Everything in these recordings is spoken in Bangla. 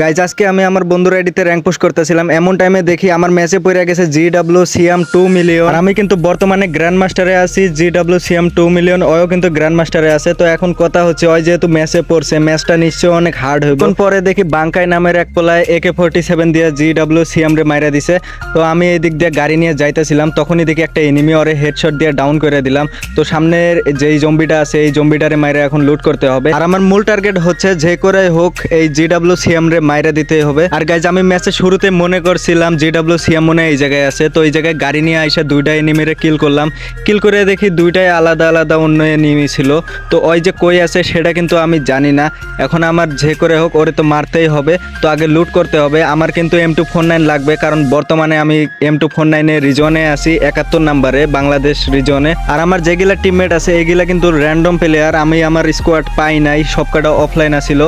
গাইজ আজকে আমি আমার বন্ধুর আইডিতে র্যাঙ্ক পোস্ট করতেছিলাম। এমন টাইমে দেখি আমার ম্যাচে পড়ে গেছে G W CM two million আমি কিন্তু বর্তমানে গ্র্যান্ড মাস্টারে আছি G W CM two million ওও কিন্তু গ্র্যান্ড মাস্টারে আছে। তো এখন কথা হচ্ছে, ওই যেহেতু ম্যাচে পড়ছে ম্যাচটা নিশ্চয়ই অনেক হার্ড হইব। এখন পরে দেখি বাঙ্কাই নামের এক পোলায় একে ফোর্টি সেভেন দিয়ে জি ডাব্লিউ সিএম রে মাইরা দিছে। তো আমি এই দিক দিয়ে গাড়ি নিয়ে যাইতেছিলাম, তখনই দেখি একটা এনিমি ওরে হেডশট দিয়ে ডাউন করে দিলাম। তো সামনের যেই জম্বিটা আছে, এই জম্বিটারে মাইরা এখন লুট করতে হবে। আর আমার মূল টার্গেট হচ্ছে, যে করে হোক, এই জি ডাব্লিউ সিএম রে মাইরা দিতে হবে। আর গাইজ আমি ম্যাচের শুরুতে মনে করছিলাম জি ডাব্লিউ সিএম মনে এই জায়গায় আছে। তো এই জায়গায় গাড়ি নিয়ে আইসা দুইটা এনিমিরে কিল করলাম। কিল করে দেখি দুইটাই আলাদা আলাদা অন্য এনিমি ছিল। তো ওই যে কই আছে সেটা কিন্তু আমি জানি না। এখন আমার যে করে হোক, ওরে তো মারতেই হবে। তো আগে লুট করতে হবে। আমার কিন্তু এম টু ফোর নাইন লাগবে। কারণ বর্তমানে আমি এম টু ফোর নাইনে রিজনে আছি, একাত্তর নাম্বারে, বাংলাদেশ রিজনে আর আমার যেগুলা টিমমেট আছে, এগুলা কিন্তু র্যান্ডম প্লেয়ার আমি আমার স্কোয়াড পাই নাই সব কটা অফলাইন আছিল।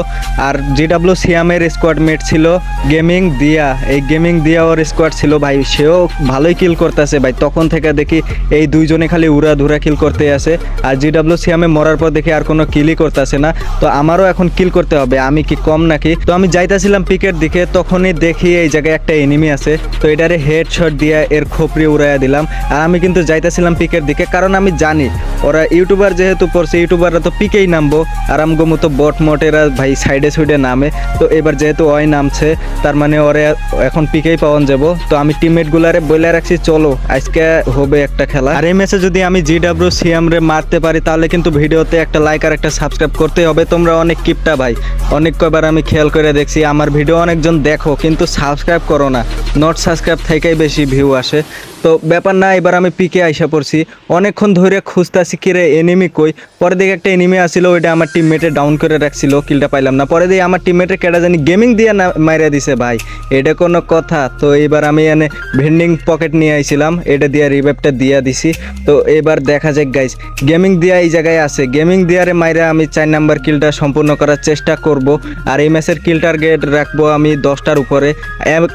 আর জি ডাব্লিউ সিয়ামের স্কোয়াড মেট ছিল গেমিং দিয়া এই গেমিং দিয়া ওর স্কোয়াড ছিল ভাই, সেও ভালোই কিল করতেছে ভাই। তখন থেকে দেখি এই দুইজনে খালি উড়া ধুরা কিল করতে আছে। আর জি ডাব্লিউ সিয়ামে মরার পর দেখি আর কোনো কিলই করতেছে না। তো আমারও এখন কিল করতে হবে, আমি কি কম নাকি? তো আমি যাইতাছিলাম পিকের দিকে, তখনই দেখি এই জায়গায় একটা এনিমি আছে। তো এটারে হেড শট দিয়ে এর খোপড়ি উড়াইয়া দিলাম। আর আমি কিন্তু যাইতাছিলাম পিকের দিকে, কারণ আমি জানি, ওরা ইউটিউবার যেহেতু পড়ছে, ইউটিউবাররা তো পিকেই নামবো। আর আমগো মতো বট মটেরা ভাই সাইডে সাইডে নামে। তো এবার যেহেতু ওই নামছে। তার মানে ওরে এখন পিকেই পাওয়ান যাব। তো আমি টিমমেট গুলারে বলে রাখছি, চলো, আজকে হবে একটা খেলা। আর এই ম্যাচে যদি আমি জি ডাব্লিউ সিএম রে মারতে পারি, তাহলে কিন্তু ভিডিওতে একটা লাইক আর একটা সাবস্ক্রাইব করতে হবে। তোমরা অনেক কিপটা ভাই। অনেক কয়বার আমি খেয়াল করে দেখছি, আমার ভিডিও অনেকজন দেখো, কিন্তু সাবস্ক্রাইব করো না। নট সাবস্ক্রাইব থেকেই বেশি ভিউ আসে। তো ব্যাপার না, এবার আমি পিকে আইসা পড়ছি। অনেকক্ষণ ধরে খুঁজতাছি কিরে এনিমি কই? পরে দেখে একটা এনিমি আসছিল ওইটা আমার টিমমেটে ডাউন করে রাখছিল কিলটা পাইলাম না। পরে দিয়ে আমার টিমমেটে কেটা জানি গেমিং দিয়ে না, মাইরা দিছে, ভাই, এটা কোনো কথা। তো এবার আমি এনে ভেন্ডিং পকেট নিয়ে আইছিলাম, এটা দিয়ে রিভাইভটা দিয়া দিছি। তো এবার দেখা যাক গাইজ গেমিং দিয়া এই জায়গায় আছে। গেমিং দিয়ারে মাইরা আমি চার নাম্বার কিলটা সম্পূর্ণ করার চেষ্টা করব। আর এই ম্যাচের কিল টার্গেট রাখব আমি দশটার উপরে।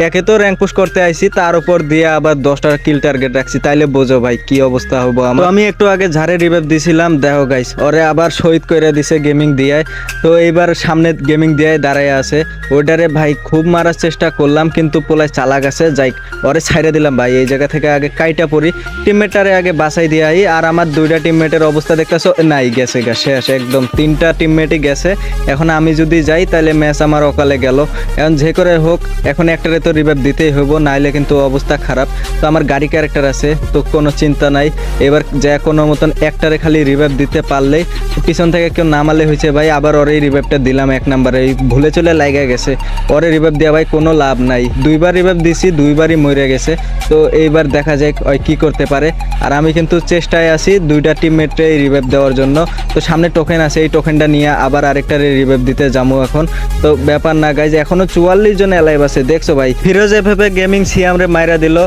একে তো র্যাঙ্ক পুশ করতে আইছি, তার উপর দিয়ে আবার দশটার কিল টার্গেট রাখছি, তাইলে বোঝো ভাই কি অবস্থা হব আমার। আমি একটু আগে ঝাড়ে রিভাইভ দিছিলাম, দেখো গাইস ওরে আবার শহীদ করে দিছে গেমিং দিয়ায় তো এইবার সামনে গেমিং দিয়ায় দাঁড়ায় আছে। ওইটারে ভাই খুব মারার চেষ্টা করলাম, কিন্তু পোলায় চালাক আছে, যাই, ওরে ছাইড়ে দিলাম ভাই, এই জায়গা থেকে আগে কাইটা পড়ি। টিমমেটারে আগে বাসাই দিয়ে আর আমার দুইটা টিমমেটের অবস্থা দেখতেছো? নাই, গেছে গা, শেষ, একদম তিনটা টিমমেটই গেছে। এখন আমি যদি যাই তাহলে ম্যাচ আমার অকালে গেল। এখন যে করে হোক, এখন একটারে তো রিভাইভ দিতেই হইব, নাইলে কিন্তু অবস্থা খারাপ। তো আমার গাড়ি ক্যারেক্টার আছে, তো কোনো চিন্তা নাই। এবার যা কোনো মতন একটারে খালি রিভাইভ দিতে পারলেই পিছন থেকে কেউ নামালে হয়েছে, ভাই, আবার ওর এই রিভাইভটা দিলাম এক নাম্বারে এই ভুলে চলে লাইগা গেছে। ওরে রিভাইভ দেওয়া ভাই কোনো লাভ নাই। দুইবার রিভাইভ দিছি, দুইবারই মরে গেছে। তো এইবার দেখা যায় ওই কি করতে পারে। আর আমি কিন্তু চেষ্টায় আছি দুইটা টিমমেটে রিভাইভ দেওয়ার জন্য। তো সামনে টোকেন আছে, এই টোকেনটা নিয়ে আবার আরেকটারে রিভাইভ দিতে যাব এখন। তো ব্যাপার না গাইজ এখনও চুয়াল্লিশ জন এলাইভ আছে। দেখছ ভাই, ফিরোজ এফএফে গেমিং সিয়ামরে মাইরা দিল।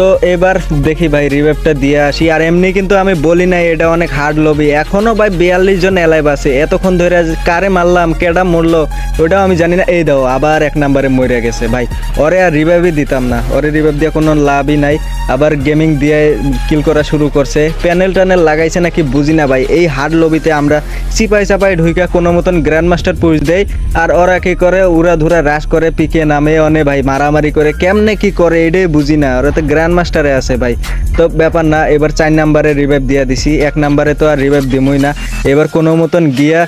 তো এবার দেখি ভাই রিভাইভটা দিয়ে আসি। আর এমনি কিন্তু আমি বলি নাই, এটা অনেক হার্ড লবি এখনও ভাই বিয়াল্লিশ জন এলাইভ আছে। এতক্ষণ ধরে কারে মারলাম, কেডা মরলো, ওটাও আমি জানি না। এই দাও, আবার এক নাম্বারে মরে গেছে ভাই। ওরে আর রিভাইভই দিতাম না। ওরে রিভাইভ দিয়ে কোনো লাভই নাই। আবার গেমিং দিয়ে কিল করা শুরু করছে। প্যানেল ট্যানেল লাগাইছে নাকি বুঝি না ভাই। এই হার্ড লবিতে আমরা চিপাই চাপাই ঢুইকা কোনো মতন গ্র্যান্ড মাস্টার পুষ দেয় আর ওরা কি করে? উড়া ধুরা রাশ করে, পিকে নামে অনে ভাই, মারামারি করে। কেমনে কি করে? এটাই বুঝি না। ওরা তো গ্র্যান্ড মাস্টারে আছে ভাই। তো ব্যাপার না, এবার চার নাম্বারে রিভাইভ দিয়ে দিছি। এক নাম্বারে তো আর রিভাইভ দিমই না। এবার কোনো মতন গিয়া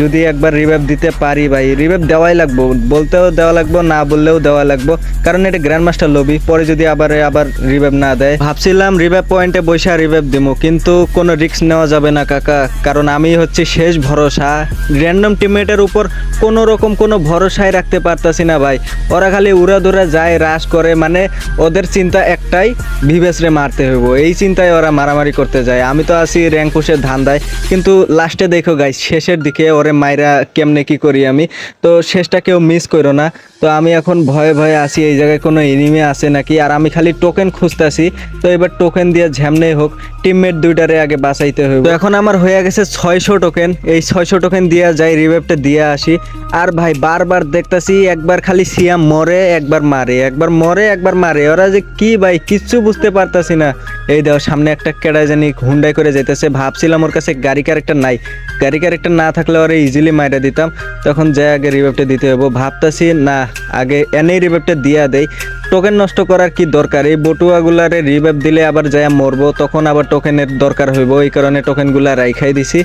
যদি একবার রিভাইভ দিতে পারি ভাই রিভাইভ দেওয়াই লাগবো, বলতেও দেওয়া লাগবো, না বললেও দেওয়া লাগবো। কারণ এটা গ্র্যান্ড মাস্টার লবি পরে যদি আবার আবার রিভাইভ না দেয়। ভাবছিলাম রিভাইভ পয়েন্টে বসে রিভাইভ দিমু, কিন্তু কোনো রিস্ক নেওয়া যাবে না কাকা, কারণ আমি হচ্ছে শেষ ভরসা। র্যান্ডম টিমমেটের উপর কোনো রকম কোনো ভরসায় রাখতে পারতাছি না ভাই। ওরা খালি উড়া ধরা যায় রাশ করে মানে ওদের চিন্তা একটাই ভিভেসরে মারতে হইব। এই চিন্তায় ওরা মারামারি করতে যায়। আমি তো আছি র্যাঙ্ক পুষের ধান দেয় কিন্তু লাস্টে দেখো গাই শেষের দিকে ওরে মাইরা কেমনে কি করি আমি? তো শেষটা কেউ মিস করো না। তো আমি এখন ভয়ে ভয়ে আসি এই জায়গায় কোনো এনিমে আছে নাকি? আর আমি খালি টোকেন খুঁজতেছি। তো এবার টোকেন দিয়ে ঝ্যামনে হোক টিমমেট দুইটারে আগে বাঁচাইতে হবে তো এখন আমার হয়ে গেছে ছয়শো টোকেন এই ছয়শো টোকেন দিয়ে যাই রিভেভটা দিয়ে আসি। আর ভাই, বারবার দেখতাছি একবার খালি সিয়াম মরে, একবার মারে, একবার মরে, একবার মারে। ওরা যে কি ভাই, কিচ্ছু বুঝতে পারতাছি না। এই দাও সামনে একটা কেডা জানি হুন্ডাই করে যেতেছে ভাবছিলাম ওর কাছে গাড়ি ক্যারেক্টার নাই। গাড়ি ক্যারেক্টার না থাকলে ওরা ইজিলি মাইরা দিতাম। তখন যে আগে রিভাইভটা দিতে হবে ভাবতাছি, না, আগে এনেই রিভাইভটা দিয়া দেই। টোকেন নষ্ট করার কি দরকার? এই বটুয়াগুলারে রিভাইভ দিলে আবার যায় মরবো, তখন আবার টোকেনের দরকার হইব। এই কারণে টোকেনগুলা রাইখাই দিছি।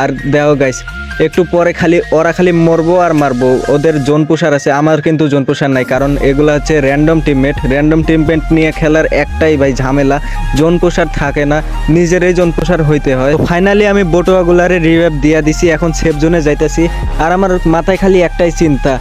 আর দেও গাইস একটু পরে খালি, ওরা খালি মরবো আর মারবো। ওদের জোন পুষার আছে, আমার কিন্তু জোন পুষার নাই। কারণ এগুলো হচ্ছে র্যান্ডম টিমমেট র্যান্ডম টিমমেট নিয়ে খেলার একটাই ভাই ঝামেলা। জোন পুষার থাকে না, নিজেরই জোন পুষার হইতে হয়। ফাইনালি আমি বটুয়াগুলারে রিভাইভ দিয়া দিছি, এখন সেফ জোনে যাইতেছি। আর আমার মাথায় খালি একটাই চিন্তা,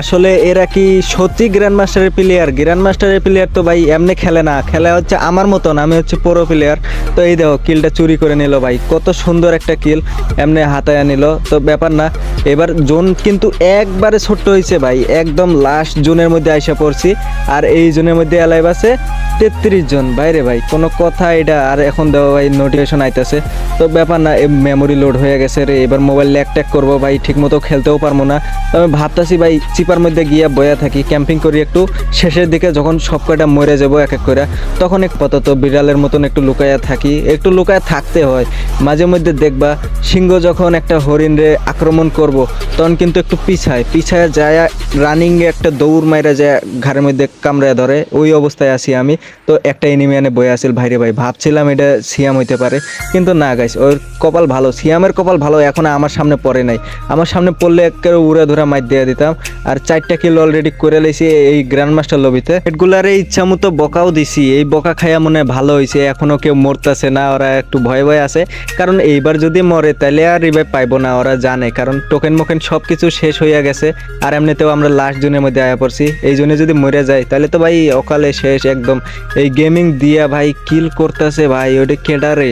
আসলে এরা কি সত্যি গ্র্যান্ড মাস্টারের প্লেয়ার গ্র্যান্ড মাস্টারের প্লেয়ার তো ভাই এমনি খেলে না। খেলা হচ্ছে আমার মতন, আমি হচ্ছে পুরো প্লেয়ার তো এই দেখো কিলটা চুরি করে নিল ভাই। কত সুন্দর একটা কিল এমনি হাতায় নিল। তো ব্যাপার না, এবার জোন কিন্তু একবারে ছোট্ট হয়েছে ভাই। একদম লাস্ট জোনের মধ্যে আইসা পড়ছি। আর এই জোনের মধ্যে অ্যালাইভ আছে তেত্রিশ জন। বাইরে ভাই, কোনো কথা এটা আর এখন দেওয়া ভাই নোটিফিকেশন আইতেছে। তো ব্যাপার না, এই মেমোরি লোড হয়ে গেছে রে। এবার মোবাইল ল্যাক ট্যাক করব ভাই ঠিক মতো খেলতেও পারব না। তো আমি ভাবতাছি ভাই, চিপার মধ্যে গিয়ে বয়া থাকি। ক্যাম্পিং করি একটু। শেষের দিকে যখন সব কয়টা মরে যাব এক এক করে তখন এক পতত বিড়ালের মতন একটু লুকায়া থাকি, একটু লুকায়া থাকতে হয়। মাঝে মধ্যে দেখবা সিংহ যখন একটা হরিণরে আক্রমণ করব, তখন কিন্তু একটু পিছায় পিছায় যায় রানিং একটা দৌড় মাইরা যায়, ঘাড়ের মধ্যে কামড়ায় ধরে, ওই অবস্থায় আছি আমি। তো একটা এনিমি আনে বয়ে আসিল ভাইরে ভাই, ভাবছিলাম এটা সিয়াম হইতে পারে, কিন্তু না গাইস, ওর কপাল ভালো, সিয়ামের কপাল ভালো, এখন আমার সামনে পড়ে নাই। আমার সামনে পড়লে একেবারে উড়ে ধরা মাইর দিয়ে দিতাম। আর চারটা কিল অলরেডি করে লাইছি এই গ্র্যান্ড মাস্টার লবিতে এগুলারে ইচ্ছা মতো বকাও দিছি। এই বকা খাইয়া মনে ভালো হয়েছে এখনও কেউ মরতেছে না, ওরা একটু ভয় ভয় আছে। কারণ এইবার যদি মরে তাহলে আর রিভাইভ পাইবো না, ওরা জানে। কারণ টোকেন মোকেন সব কিছু শেষ হইয়া গেছে, আর এমনিতেও আমরা লাস্ট জনের মধ্যে আয়া পড়ছি। এই জন্য যদি মরে যায় তাহলে তো ভাই অকালে শেষ একদম। এই গেমিং দিয়া ভাই কিল করতেছে ভাই, ওটা কেডারে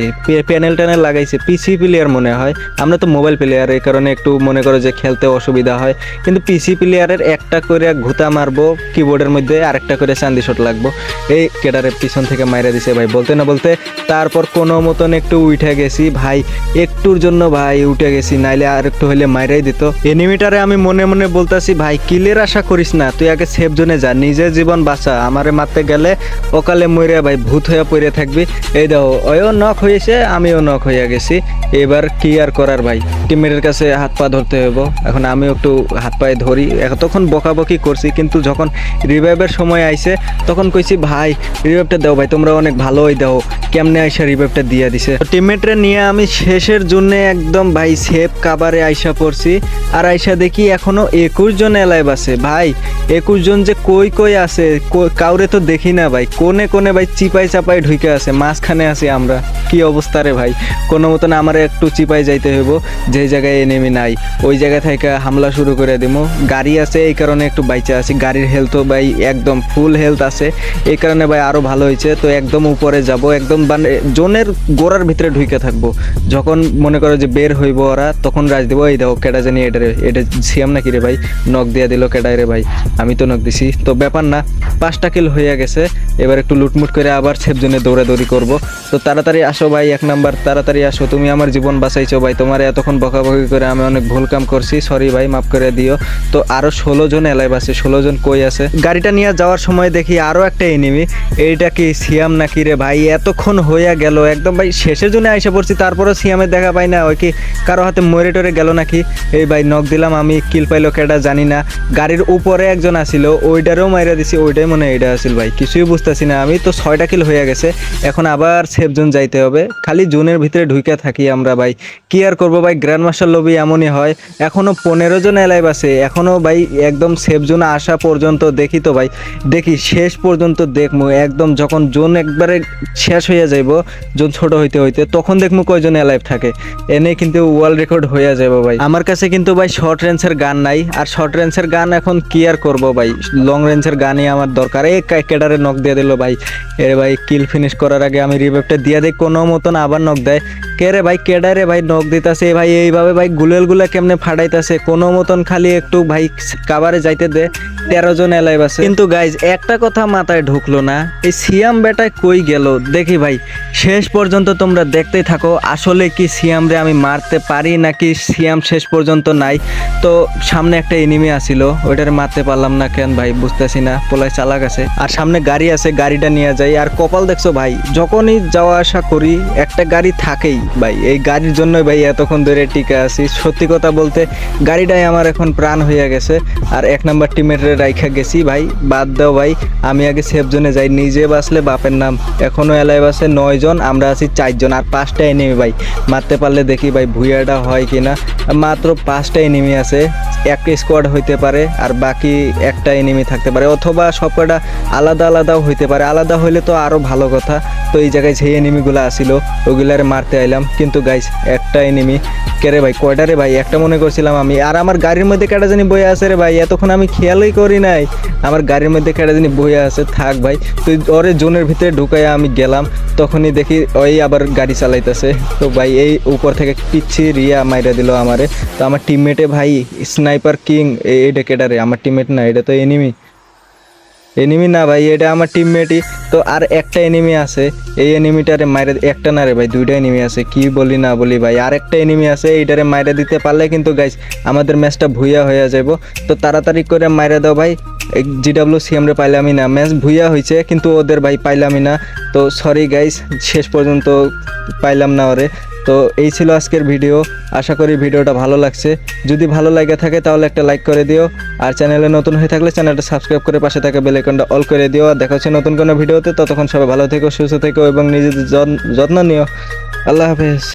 প্যানেল ট্যানেল লাগাইছে পিসি প্লেয়ার মনে হয়। আমরা তো মোবাইল প্লেয়ার এই কারণে একটু মনে করো যে খেলতে অসুবিধা হয়। কিন্তু পিসি প্লেয়ারের একটা করে ঘুতা মারবো কিবোর্ডের মধ্যে আরেকটা করে চান্দি শট লাগবো। এই কেডারে পিছন থেকে মাইরা দিছে ভাই। বলতে না বলতে তারপর কোনো মতন একটু উঠে গেছি। ভাই, একটুর জন্য ভাই উঠে গেছি। নাইলে আর একটু হইলে মাইরাই দিত। এনিমিটারে আমি মনে মনে বলতাছি, ভাই, কিলের আশা করিস না। তুই আগে সেফ জোনে যা। নিজের জীবন বাঁচা। আমারে মারতে গেলে অকালে মরে ভাই ভূত হয়ে পড়ে থাকবি। এই দেখো ওয়ও নখ হয়েছে আমিও নখ হইয়া গেছি। এবার কি আর করার ভাই? টিমের কাছে হাত পা ধরতে হইব। এখন আমিও একটু হাত পায়ে ধরি। এতক্ষণ বকাবকি করছি, কিন্তু যখন রিভাইভের সময় আইছে, তখন কইছি, ভাই রিভাইভটা দাও ভাই, তোমরা অনেক ভালোই দাও। কেমনে আইসা রিভাইভটা দিয়ে দিছে। টিমমেটরে নিয়ে আমি শেষের জন্য একদম ভাই সেফ কাবারে আইসা পড়ছি। আর আইসা দেখি এখনও একুশ জন এলাইভ আছে। ভাই, একুশ জন যে কই কই আছে কাউরে তো দেখি না ভাই। কোনে কোনে ভাই চিপাই চাপাই ঢুকে আছে, মাঝখানে আছি আমরা। কি অবস্থা রে ভাই? কোনো মতন আমার একটু চিপাই যাইতে হইব। যে জায়গায় এনেমি নাই, ওই জায়গা থেকে হামলা শুরু করে দিব গাড়ি আছে, এই কারণে একটু বাইচা আছি। গাড়ির হেলথও ভাই একদম ফুল হেলথ আছে। এই কারণে ভাই আরও ভালো হয়েছে। তো একদম উপরে যাব, একদম মানে জোনের গোড়ার ভিতরে ঢুকে থাকব। যখন মনে করো যে বের হইব ওরা, তখন রাজ দেবো, এই দেখো কেটা জানি এটা এটা সিয়াম নাকি রে ভাই? নখ দিয়া দিল কেটাই রে ভাই? আমি তো নখ দিছি। তো ব্যাপার না, পাঁচটা কিল হয়ে গেছে। এবার একটু লুটমুট করে আবার সেফ জোনে দৌড়াদৌড়ি করব। তো তাড়াতাড়ি আসো ভাই, এক নাম্বার, তাড়াতাড়ি আসো। তুমি আমার জীবন বাঁচাইছো ভাই, তোমার এতক্ষণ বকাবকি করে আমি অনেক ভুল কাম করছি। সরি ভাই, মাফ করে দিও। তো আরও ষোলো জন এলাইভ আছে, ষোলো জন কই আছে? গাড়িটা নিয়ে যাওয়ার সময় দেখি আরও একটা এনিমি এইটা কি সিয়াম নাকি রে ভাই? এতক্ষণ হইয়া গেল, একদম ভাই শেষের জন্য আইসা পড়ছি, তারপরও সিয়ামের দেখা পাই না। ওই কি কারও হাতে মরে টরে গেল নাকি? এই ভাই নখ দিলাম, আমি কিল পাইলো কেটা জানি না। গাড়ির উপরে একজন আসিল, ওইটারও মাইরা দিছি, ওইটাই মনে হয় এইটা আসিল ভাই, কিছুই বুঝতেছি না। আমি তো ছয়টা কিল হয়ে গেছে, এখন আবার সেফ জোন যাইতে হবে। খালি জোনের ভিতরে ঢুকে থাকি আমরা ভাই। কি আর করব ভাই গ্র্যান্ড মাস্টার লবি এমনই হয়। এখনও পনেরো জন এলাইভ আছে এখনও ভাই একদম সেফ জোনে আসা পর্যন্ত দেখি তো ভাই। দেখি শেষ পর্যন্ত দেখমু, একদম যখন জোন একবারে শেষ হয়ে যাইব, জোন ছোট হইতে হইতে, তখন দেখমু কয়জন এলাইভ থাকে। এনে কিন্তু ওয়ার্ল্ড রেকর্ড হয়ে যাবে ভাই। আমার কাছে কিন্তু ভাই শর্ট রেঞ্জের গান নাই, আর শর্ট রেঞ্জের গান এখন কি আর করব ভাই? লং রেঞ্জের গানই আমার দরকার। এই কা- কেডারে নক দিয়ে দিল ভাই। এ ভাই কিল ফিনিশ করার আগে আমি রিভাইভটা দিয়ে দিই, কোনো মতন আবার নক দেয়। কে রে ভাই, কেডারে ভাই নক দিতাছে? ভাই, এইভাবে ভাই গুলেলগুলা কেমনে ফাটাইতাছে? কোনো মতন খালি একটু ভাই কাবারে যাইতে দে। তেরো জন এলাইভ আছে। কিন্তু গাইজ একটা কথা মাথায় ঢুকলো না, এই সিয়াম বেটায় কই গেল? দেখি ভাই, শেষ পর্যন্ত তোমরা দেখতেই থাকো, আসলে কি সিয়াম রে আমি মারতে পারি নাকি সিয়াম শেষ পর্যন্ত নাই? তো সামনে একটা এনিমি আসিল, ওইটার মারতে পারলাম না কেন ভাই, বুঝতেছি না, পোলায় চালাক আছে। আর সামনে গাড়ি আছে, গাড়িটা নিয়ে যাই। আর কপাল দেখছ ভাই, যখনই যাওয়া আসা করি, একটা গাড়ি থাকেই ভাই। এই গাড়ির জন্যই ভাই এতক্ষণ ধরে টিকে আছি। সত্যি কথা বলতে, গাড়িটাই আমার এখন প্রাণ হয়ে গেছে। আর এক নাম্বার টিমের রাইখা গেছি ভাই, বাদ দাও ভাই, আমি আগে সেফ জোনে যাই, নিজে বাসলে বাপের নাম। এখনও এলাইভ আছে নয় জন, আমরা আছি চারজন আর পাঁচটা এনিমি ভাই। মারতে পারলে দেখি ভাই ভুইয়াটা হয় কিনা। মাত্র পাঁচটা এনিমি আছে, এক স্কোয়াড হইতে পারে, আর বাকি একটা এনিমি থাকতে পারে। অথবা সবকটা আলাদা আলাদাও হইতে পারে। আলাদা হইলে তো আরও ভালো কথা। তো এই জায়গায় যে এনিমিগুলো আসিল, ওগুলারে মারতে আইলাম। কিন্তু গাইস একটা এনিমি কেরে ভাই? কয়টা রে ভাই? একটা মনে করছিলাম আমি। আর আমার গাড়ির মধ্যে কেটা জানি বইয়া আছে রে ভাই? এতক্ষণ আমি খেয়ালই করি নাই। আমার গাড়ির মধ্যে কেটা জানি বইয়া আছে। থাক ভাই, তুই ওরে জোনের ভিতরে ঢুকাইয়া আমি গেলাম। তখনই দেখি ওই আবার গাড়ি চালাইতেছে। তো ভাই, এই উপর থেকে পিচ্ছি রিয়া মাইরা দিল আমারে। তো আমার টিমমেটে ভাই স্নাইপার কিং এইটা কেটা রে? আমার টিমমেট না, এটা তো এনিমি এনিমি না ভাই, এটা আমার টিমমেটই তো আর একটা এনিমি আছে। এই এনিমিটারে মাইরে একটা না রে ভাই, দুইটা এনিমি আছে। কি বলি না বলি ভাই, আর একটা এনিমি আছে, এইটারে মাইরে দিতে পারলে কিন্তু গাইস আমাদের ম্যাচটা ভুইয়া হয়ে যাব তো তাড়াতাড়ি করে মাইরে দাও ভাই। জিডাব্লিউ সিএম রে পাইলামই না। ম্যাচ ভুইয়া হয়েছে কিন্তু ওদের ভাই পাইলামই না। তো সরি গাইস শেষ পর্যন্ত পাইলাম না ওরে। তো এই ছিল আজকের ভিডিও। আশা করি ভিডিওটা ভালো লাগছে। যদি ভালো লাগে থাকে তাহলে একটা লাইক করে দিও। আর চ্যানেলে নতুন হয়ে থাকলে চ্যানেলটা সাবস্ক্রাইব করে পাশে থাকে বেলাইকনটা অল করে দিও। আর দেখা হচ্ছে নতুন কোনো ভিডিওতে। ততক্ষণ সবাই ভালো থেকো, সুস্থ থেকো এবং নিজেদের যত্ন- যত্ন নিও। আল্লাহ হাফেজ।